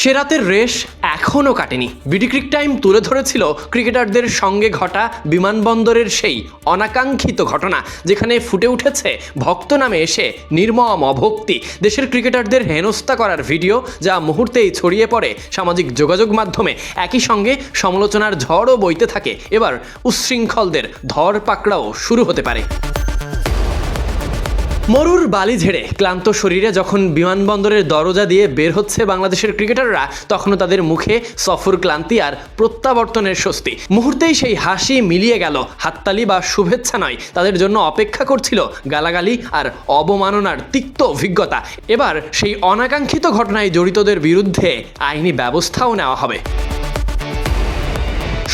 সে রাতের রেশ এখনও কাটেনি। বিডি ক্রিক টাইম তুলে ধরেছিল ক্রিকেটারদের সঙ্গে ঘটা বিমানবন্দরের সেই অনাকাঙ্ক্ষিত ঘটনা, যেখানে ফুটে উঠেছে ভক্ত নামে এসে নির্মম অভক্তি। দেশের ক্রিকেটারদের হেনস্থা করার ভিডিও যা মুহূর্তেই ছড়িয়ে পড়ে সামাজিক যোগাযোগ মাধ্যমে, একই সঙ্গে সমালোচনার ঝড়ও বইতে থাকে। এবার উচ্ছৃঙ্খলদের ধর পাকড়াও শুরু হতে পারে। মরুর বালি ঝেড়ে ক্লান্ত শরীরে যখন বিমানবন্দরের দরজা দিয়ে বের হচ্ছে বাংলাদেশের ক্রিকেটাররা, তখনও তাদের মুখে সফর ক্লান্তি আর প্রত্যাবর্তনের স্বস্তি। মুহূর্তেই সেই হাসি মিলিয়ে গেল, হাততালি বা শুভেচ্ছা নয়, তাদের জন্য অপেক্ষা করছিল গালাগালি আর অবমাননার তিক্ত অভিজ্ঞতা। এবার সেই অনাকাঙ্ক্ষিত ঘটনায় জড়িতদের বিরুদ্ধে আইনি ব্যবস্থাও নেওয়া হবে।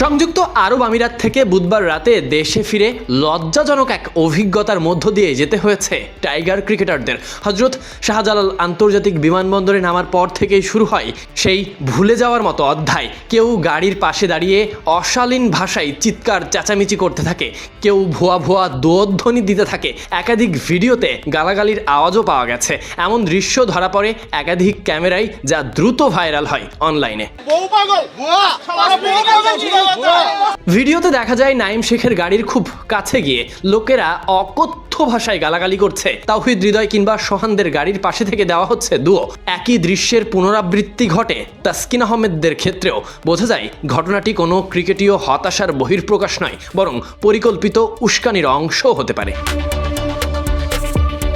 সংযুক্ত আরব আমিরাত থেকে বুধবার রাতে দেশে ফিরে লজ্জাজনক এক অভিজ্ঞতার মধ্য দিয়ে যেতে হয়েছে টাইগার ক্রিকেটারদের। হজরত শাহজালাল আন্তর্জাতিক বিমানবন্দরে নামার পর থেকেই শুরু হয় সেই ভুলে যাওয়ার মতো অধ্যায়। কেউ গাড়ির পাশে দাঁড়িয়ে অশালীন ভাষায় চিৎকার চেঁচামেচি করতে থাকে। কেউ ভুয়া ভুয়া দোধ্বনি দিতে থাকে। একাধিক ভিডিওতে গালাগালির আওয়াজও পাওয়া গেছে। এমন দৃশ্য ধরা পড়ে একাধিক ক্যামেরায় যা দ্রুত ভাইরাল হয় অনলাইনে। ভিডিওতে দেখা যায় নাইম শেখের গাড়ির খুব কাছে গিয়ে লোকেরা অকথ্য ভাষায় গালাগালি করছে। তাওহিদ হৃদয় কিংবা সোহানদের গাড়ির পাশে থেকে দেওয়া হচ্ছে দুও একই দৃশ্যের পুনরাবৃত্তি ঘটে তাস্কিন আহমেদদের ক্ষেত্রেও। বোঝা যায়, ঘটনাটি কোনো ক্রিকেটীয় হতাশার বহির্প্রকাশ নয়, বরং পরিকল্পিত উস্কানির অংশও হতে পারে।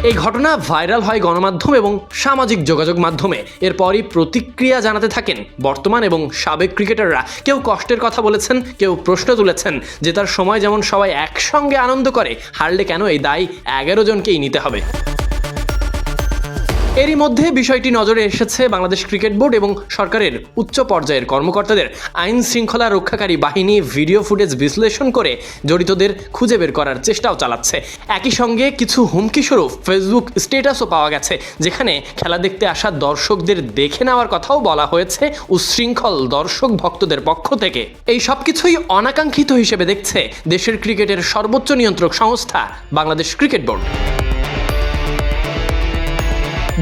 এই ঘটনা ভাইরাল হয় গণমাধ্যম এবং সামাজিক যোগাযোগ মাধ্যমে। এরপরই প্রতিক্রিয়া জানাতে থাকেন বর্তমান এবং সাবেক ক্রিকেটাররা। কেউ কষ্টের কথা বলেছেন, কেউ প্রশ্ন তুলেছেন যে তার সময় যেমন সবাই একসঙ্গে আনন্দ করে, হারলে কেন এই দায় এগারো জনকেই নিতে হবে। এরই মধ্যে বিষয়টি নজরে এসেছে বাংলাদেশ ক্রিকেট বোর্ড এবং সরকারের উচ্চ পর্যায়ের কর্মকর্তাদের। আইন শৃঙ্খলা রক্ষাকারী বাহিনী ভিডিও ফুটেজ বিশ্লেষণ করে জড়িতদের খুঁজে বের করার চেষ্টাও চালাচ্ছে। একই সঙ্গে কিছু হুমকি স্বরূপ ফেসবুক স্ট্যাটাসও পাওয়া গেছে, যেখানে খেলা দেখতে আসা দর্শকদের দেখে নেওয়ার কথাও বলা হয়েছে উচ্ছৃঙ্খল দর্শক ভক্তদের পক্ষ থেকে। এই সব কিছুই অনাকাঙ্ক্ষিত হিসেবে দেখছে দেশের ক্রিকেটের সর্বোচ্চ নিয়ন্ত্রক সংস্থা বাংলাদেশ ক্রিকেট বোর্ড।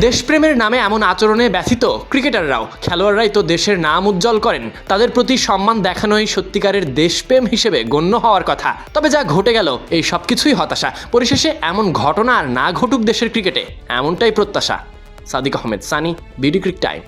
দেশপ্রেমের নামে এমন আচরণে ব্যথিত ক্রিকেটাররাও। খেলোয়াড়রাই তো দেশের নাম উজ্জ্বল করেন। তাদের প্রতি সম্মান দেখানোই সত্যিকারের দেশপ্রেম হিসেবে গণ্য হওয়ার কথা। তবে যা ঘটে গেল, এই সব কিছুই হতাশা। পরিশেষে এমন ঘটনা আর না ঘটুক দেশের ক্রিকেটে, এমনটাই প্রত্যাশা। Sadiq Ahmed, Sunny, BD Crictime.